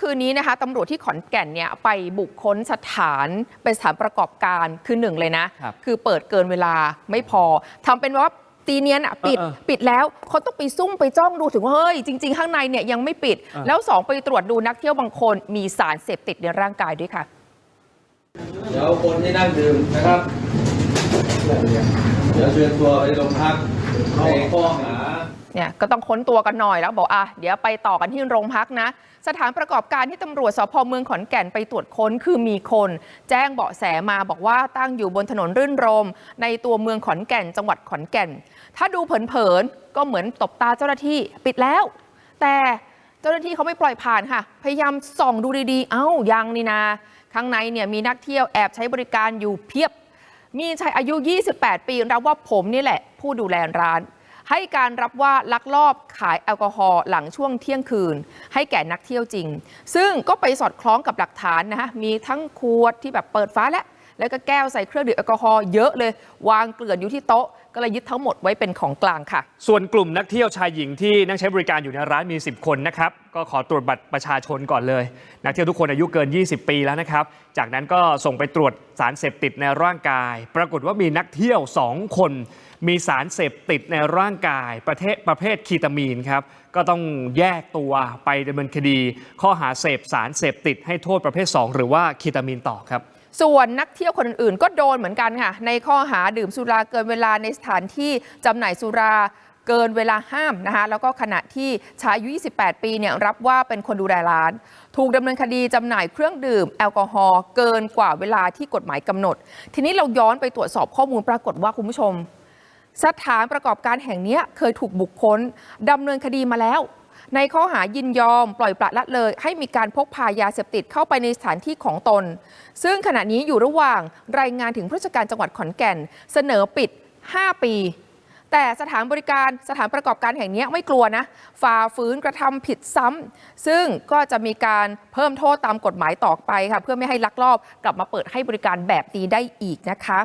คืนนี้นะคะตำรวจที่ขอนแก่นเนี่ยไปบุกค้นสถานเป็นสถานประกอบการคือหนึ่งเลยนะ ครับคือเปิดเกินเวลาไม่พอทำเป็นว่าตีเนียนอะปิดเออเออปิดแล้วเขาต้องไปซุ่มไปจ้องดูถึงว่าเฮ้ยจริง ๆ ข้างในเนี่ยยังไม่ปิด เออ แล้วสองไปตรวจดูนักเที่ยวบางคนมีสารเสพติดในร่างกายด้วยค่ะ เดี๋ยวคนที่นั่งดื่มนะครับ เดี๋ยวเชิญตัวไปโรงพักในข้อหา เนี่ยก็ต้องค้นตัวกันหน่อยแล้วบอกอะเดี๋ยวไปต่อกันที่โรงพักนะ สถานประกอบการที่ตำรวจสพเมืองขอนแก่นไปตรวจค้นคือมีคน แจ้งเบาะแสมาบอกว่าตั้งอยู่บนถนนรื่นรม ในตัวเมืองขอนแก่น จังหวัดขอนแก่น ถ้าดูเผินๆก็เหมือนตบตาเจ้าหน้าที่ปิดแล้ว แต่เจ้าหน้าที่เขาไม่ปล่อยผ่านค่ะ พยายามส่องดูดีๆ เอ้ายังนี่นาข้างในเนี่ยมีนักเที่ยวแอบใช้บริการอยู่เพียบ มีชายอายุ 28 ปีรับว่าผมนี่แหละ ผู้ดูแลร้าน ให้การรับว่าลักลอบขายแอลกอฮอล์หลังช่วงเที่ยงคืน ให้แก่นักเที่ยวจริง ซึ่งก็ไปสอดคล้องกับหลักฐานนะฮะมีทั้งขวดที่แบบเปิดฟ้าและแล้วก็แก้วใส่เครื่องดื่มแอลกอฮอล์เยอะเลย วางเกลื่อนอยู่ที่โต๊ะ ก็เลยยึดทั้งหมดไว้เป็นของกลางค่ะ ส่วนกลุ่มนักเที่ยวชายหญิงที่นั่งใช้บริการอยู่ในร้านมี 10 คนนะครับก็ขอตรวจบัตรประชาชนก่อนเลย นักเที่ยวทุกคนอายุเกิน 20 ปีแล้วนะครับ จากนั้นก็ส่งไปตรวจสารเสพติดในร่างกาย ปรากฏว่ามีนักเที่ยว 2 คน มีสารเสพติดในร่างกายประเภทประเภทคีตามีนครับก็ต้องแยกตัวไปดำเนินคดี ข้อหาเสพสารเสพติดให้โทษประเภท 2 หรือว่าคีตามีนต่อครับ ส่วนนักเที่ยวคนอื่นๆ ก็โดนเหมือนกันค่ะ ในข้อหาดื่มสุราเกินเวลาในสถานที่จำหน่ายสุราเกินเวลาห้ามนะคะแล้วก็ขณะที่ชายอายุ 28 ปีเนี่ยรับว่าเป็นคนดูแลร้าน ถูกดำเนินคดีจำหน่ายเครื่องดื่มแอลกอฮอล์เกินกว่าเวลาที่กฎหมายกำหนด ทีนี้เราย้อนไปตรวจสอบข้อมูลปรากฏว่าคุณผู้ชม สถานประกอบการแห่งนี้เคยถูกบุคคลดำเนินคดีมาแล้ว ในข้อหายินยอม ปล่อยปละละเลย ให้มีการพกพายาเสพติดเข้าไปในสถานที่ของตน ซึ่งขณะนี้อยู่ระหว่างรายงานถึงผู้ราชการจังหวัดขอนแก่น เสนอปิด 5 ปี แต่สถานบริการสถานประกอบการแห่งนี้ไม่กลัวนะฝ่าฝืนกระทำผิดซ้ำซึ่งก็จะมีการเพิ่มโทษตามกฎหมายต่อไปค่ะเพื่อไม่ให้ลักลอบกลับมาเปิดให้บริการแบบนี้ได้อีกนะคะ